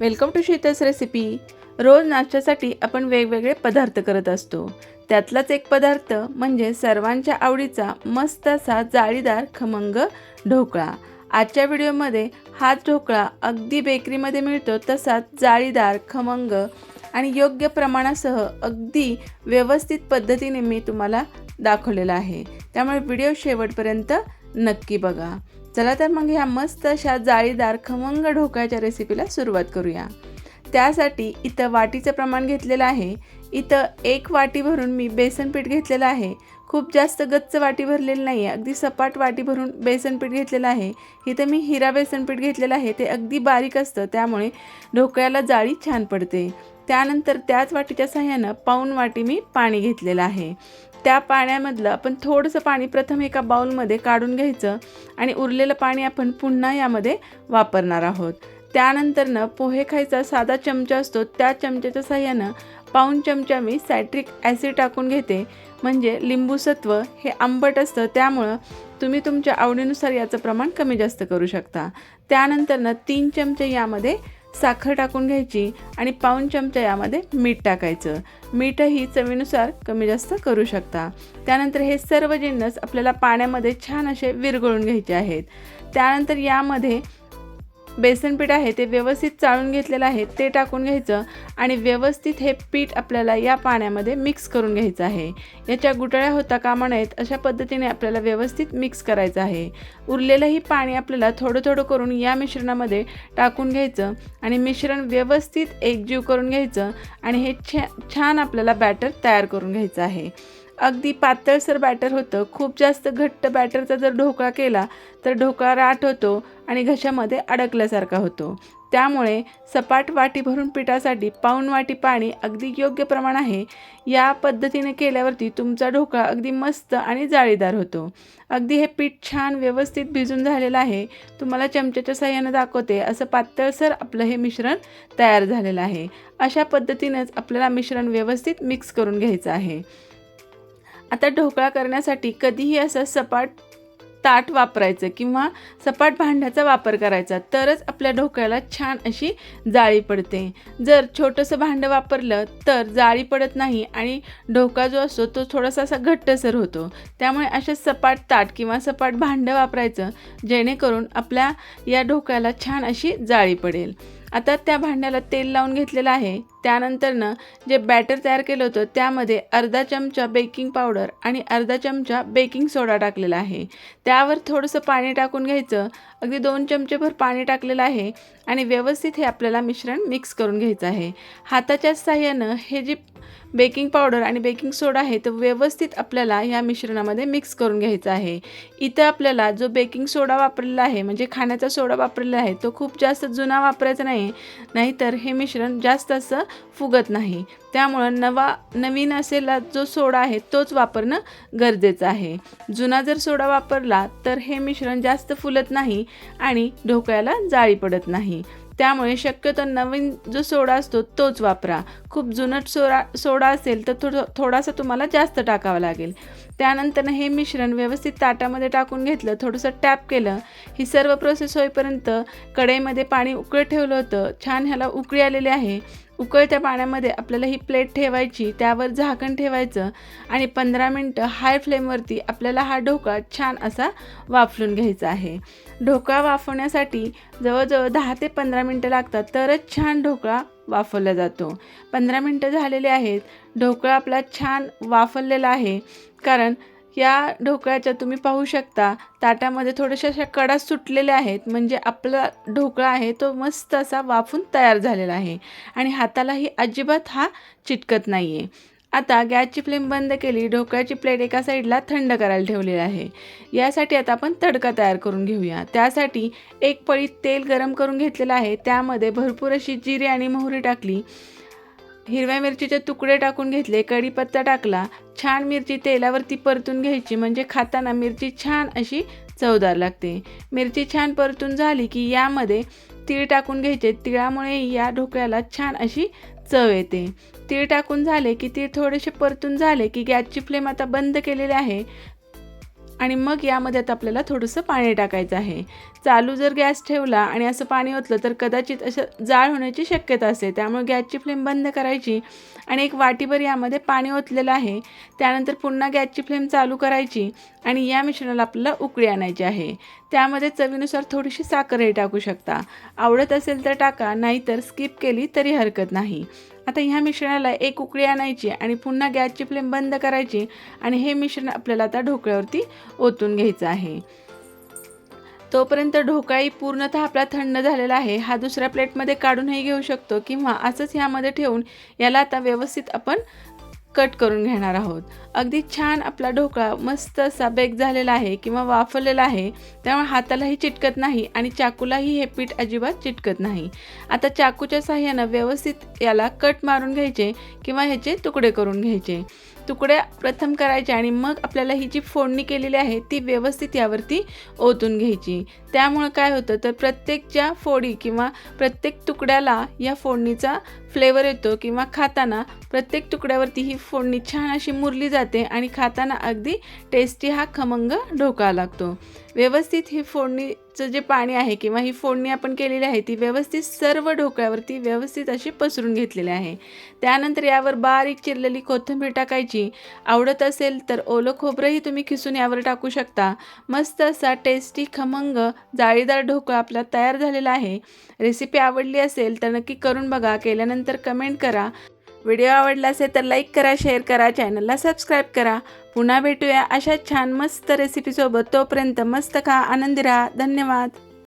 Welcome to शीतस recipe. रोज नाश्त्यासाठी आपण वेगवेगळे पदार्थ करत असतो. त्यातलाच एक पदार्थ म्हणजे सर्वांच्या आवडीचा मस्त असा जाळीदार खमंग ढोकळा. आजच्या व्हिडिओमध्ये हा ढोकळा अगदी बेकरीमध्ये मिळतो तसाच जाळीदार खमंग आणि योग्य प्रमाणासह अगदी व्यवस्थित पद्धतीने मी तुम्हाला दाखवलेला आहे. त्यामुळे व्हिडिओ शेवटपर्यंत नक्की बघा. चला तर मग ह्या मस्त अशा जाळीदार खमंग ढोकळ्याच्या रेसिपीला सुरुवात करूया. त्यासाठी इथं वाटीचं प्रमाण घेतलेलं आहे. इथं एक वाटी भरून मी बेसन पीठ घेतलेलं आहे. खूप जास्त गच्च वाटी भरलेली नाही आहे अगदी सपाट वाटी भरून बेसन पीठ घेतलेलं आहे. इथं मी हिरा बेसन पीठ घेतलेलं आहे. ते अगदी बारीक असतं त्यामुळे ढोकळ्याला जाळी छान पडते. त्यानंतर त्याच वाटीच्या सहाय्यानं पाऊण वाटी मी पाणी घेतलेलं आहे. त्या पाण्यामधलं आपण थोडंसं पाणी प्रथम एका बाऊलमध्ये काढून घ्यायचं आणि उरलेलं पाणी आपण पुन्हा यामध्ये वापरणार आहोत. त्यानंतरनं पोहे खायचा साधा चमचा असतो त्या चमच्याच्या साह्यानं पाऊन चमचा मी सायट्रिक ॲसिड टाकून घेते. म्हणजे लिंबूसत्व हे आंबट असतं त्यामुळं तुम्ही तुमच्या आवडीनुसार याचं प्रमाण कमी जास्त करू शकता. त्यानंतरनं तीन चमचे यामध्ये साखर टाकून घ्यायची आणि पाऊण चमचा यामध्ये मीठ टाकायचं. मीठही चवीनुसार कमी जास्त करू शकता. त्यानंतर हे सर्व जिन्नस आपल्याला पाण्यामध्ये छान असे विरघळून घ्यायचे आहेत. त्यानंतर यामध्ये बेसन पीठ आहे ते व्यवस्थित चाळून घेतलेलं आहे ते टाकून घ्यायचं आणि व्यवस्थित हे पीठ आपल्याला या पाण्यामध्ये मिक्स करून घ्यायचं आहे. याच्या गुटळ्या होता कामा नयेत अशा पद्धतीने आपल्याला व्यवस्थित मिक्स करायचं आहे. उरलेलंही पाणी आपल्याला थोडं थोडं करून या मिश्रणामध्ये टाकून घ्यायचं आणि मिश्रण व्यवस्थित एकजीव करून घ्यायचं आणि हे छ छान आपल्याला बॅटर तयार करून घ्यायचं आहे. अगदी पातळसर बॅटर होतं. खूप जास्त घट्ट बॅटरचा जर ढोकळा केला तर ढोकळा राठ होतो आणि घशामध्ये अडकल्यासारखा होतो. त्यामुळे सपाट वाटी भरून पिठासाठी पाऊण वाटी पाणी अगदी योग्य प्रमाण आहे. या पद्धतीने केल्यावरती तुमचा ढोकळा अगदी मस्त आणि जाळीदार होतो. अगदी हे पीठ छान व्यवस्थित भिजून झालेलं आहे. तुम्हाला चमच्याच्या साह्यानं दाखवते असं पातळसर आपलं हे मिश्रण तयार झालेलं आहे. अशा पद्धतीनेच आपल्याला मिश्रण व्यवस्थित मिक्स करून घ्यायचं आहे. आता ढोकळा करण्यासाठी कधीही असं सपाट ताट वापरायचं किंवा सपाट भांड्याचा वापर करायचा तरच आपल्या ढोकळ्याला छान अशी जाळी पडते. जर छोटंसं भांडं वापरलं तर जाळी पडत नाही आणि ढोका जो असतो तो थोडासा असा घट्टसर होतो. त्यामुळे अशा सपाट ताट किंवा सपाट भांडं वापरायचं जेणेकरून आपल्या या ढोकळ्याला छान अशी जाळी पडेल. आता त्या भांड्याला तेल लावून घेतलेलं आहे. त्यानंतरनं जे बॅटर तयार केलं होतं त्यामध्ये अर्धा चमचा बेकिंग पावडर आणि अर्धा चमचा बेकिंग सोडा टाकलेला आहे. त्यावर थोडंसं पाणी टाकून घ्यायचं. अगदी दोन चमचेभर पाणी टाकलेलं आहे आणि व्यवस्थित हे आपल्याला मिश्रण मिक्स करून घ्यायचं आहे. हाताच्या साह्यानं हे जे बेकिंग पावडर आणि बेकिंग सोडा आहे तो व्यवस्थित आपल्याला ह्या मिश्रणामध्ये मिक्स करून घ्यायचा आहे. इथं आपल्याला जो बेकिंग सोडा वापरलेला आहे म्हणजे खाण्याचा सोडा वापरलेला आहे तो खूप जास्त जुना वापरायचा नाही. नाहीतर हे मिश्रण जास्त असं फुगत नाही. त्यामुळं नवा नवीन असेला जो सोडा आहे तोच वापरणं गरजेचं आहे. जुना जर सोडा वापरला तर हे मिश्रण जास्त फुलत नाही आणि ढोकळ्याला जाळी पडत नाही. त्यामुळे शक्यतो नवीन जो सोडा असतो तोच वापरा. खूप जुनट सोडा सोडा असेल तर थोडं थोडासा तुम्हाला जास्त टाकावा लागेल. त्यानंतर हे मिश्रण व्यवस्थित ताटामध्ये टाकून घेतलं थोडंसं टॅप केलं. ही सर्व प्रोसेस होईपर्यंत कढईमध्ये पाणी उकळत ठेवलं होतं. छान ह्याला उकळी आलेली आहे. उकळत्या पाण्यामध्ये आपल्याला ही प्लेट ठेवायची त्यावर झाकण ठेवायचं आणि पंधरा मिनटं हाय फ्लेमवरती आपल्याला हा ढोकळा छान असा वाफलून घ्यायचा आहे. ढोकळा वाफवण्यासाठी जवळजवळ दहा ते पंधरा मिनटं लागतात तरच छान ढोकळा वाफवला जातो. पंधरा मिनटं झालेले आहेत ढोकळा आपला छान वाफवलेला आहे कारण या ढोकळ्याच्या तुम्ही पाहू शकता ताटामध्ये थोड्याशा अशा कडा सुटलेल्या आहेत. म्हणजे आपला ढोकळा आहे तो मस्त असा वाफून तयार झालेला आहे. आणि हातालाही अजिबात हा चिटकत नाही आहे आता गॅसची फ्लेम बंद केली ढोकळ्याची प्लेट एका साईडला थंड करायला ठेवलेली आहे. यासाठी आता आपण तडका तयार करून घेऊया. त्यासाठी एक पळी तेल गरम करून घेतलेलं आहे. त्यामध्ये भरपूर अशी जिरे आणि मोहरी टाकली. हिरव्या मिरचीचे तुकडे टाकून घेतले कढीपत्ता टाकला छान मिरची तेलावरती परतून घ्यायची म्हणजे खाताना मिरची छान अशी चवदार लागते. मिरची छान परतून झाली की यामध्ये तीळ टाकून घ्यायचे तिळामुळे या ढोकळ्याला छान अशी चव येते. तीळ टाकून झाले की तीळ थोडेसे परतून झाले की गॅसची फ्लेम आता बंद केलेली आहे. आणि मग यामध्ये आता आपल्याला थोडंसं पाणी टाकायचं आहे. चालू जर गॅस ठेवला आणि असं पाणी ओतलं तर कदाचित असं जाळ होण्याची शक्यता असते. त्यामुळे गॅसची फ्लेम बंद करायची आणि एक वाटीभर यामध्ये पाणी ओतलेलं आहे. त्यानंतर पुन्हा गॅसची फ्लेम चालू करायची आणि या मिश्रणाला आपल्याला उकळी आणायची आहे. त्यामध्ये चवीनुसार थोडीशी साखरही टाकू शकता. आवडत असेल तर टाका नाहीतर स्किप केली तरी हरकत नाही. आता ह्या मिश्रणाला एक उकळी आणायची आणि पुन्हा गॅसची फ्लेम बंद करायची आणि हे मिश्रण आपल्याला आता ढोकळ्यावरती ओतून घ्यायचं आहे. तोपर्यंत ढोकाळी पूर्णतः आपला थंड झालेला आहे. हा दुसऱ्या प्लेटमध्ये काढूनही घेऊ शकतो किंवा असंच ह्यामध्ये ठेवून याला आता व्यवस्थित आपण कट करून घेणार आहोत. अगदी छान आपला ढोकळा मस्त असा बेक झालेला आहे किंवा वाफवलेला आहे त्यामुळे हातालाही चिटकत नाही आणि चाकूलाही हे पीठ अजिबात चिटकत नाही. आता चाकूच्या साह्यानं व्यवस्थित याला कट मारून घ्यायचे किंवा ह्याचे तुकडे करून घ्यायचे. तुकडे प्रथम करायचे आणि मग आपल्याला ही जी फोडणी केलेली आहे ती व्यवस्थित यावरती ओतून घ्यायची. त्यामुळं काय होतं तर प्रत्येक ज्या फोडी किंवा प्रत्येक तुकड्याला या फोडणीचा फ्लेवर येतो किंवा खाताना प्रत्येक तुकड्यावरती ही फोडणी छान अशी मुरली जाते आणि खाताना अगदी टेस्टी हा खमंग ढोका लागतो. व्यवस्थित ही फोडणी चं जे पाणी आहे किंवा ही फोडणी आपण केलेली आहे ती व्यवस्थित सर्व ढोकळ्यावरती व्यवस्थित अशी पसरून घेतलेली आहे. त्यानंतर यावर बारीक चिरलेली कोथिंबीर टाकायची. आवडत असेल तर ओलं खोबरंही तुम्ही खिसून यावर टाकू शकता. मस्त असा टेस्टी खमंग जाळीदार ढोकळा आपला तयार झालेला आहे. रेसिपी आवडली असेल तर नक्की करून बघा. केल्यानंतर कमेंट करा. व्हिडिओ आवडला असेल तर लाईक करा शेअर करा चॅनलला सबस्क्राईब करा. पुन्हा भेटूया अशा छान मस्त रेसिपीसोबत तोपर्यंत मस्त खा आनंदी राहा. धन्यवाद.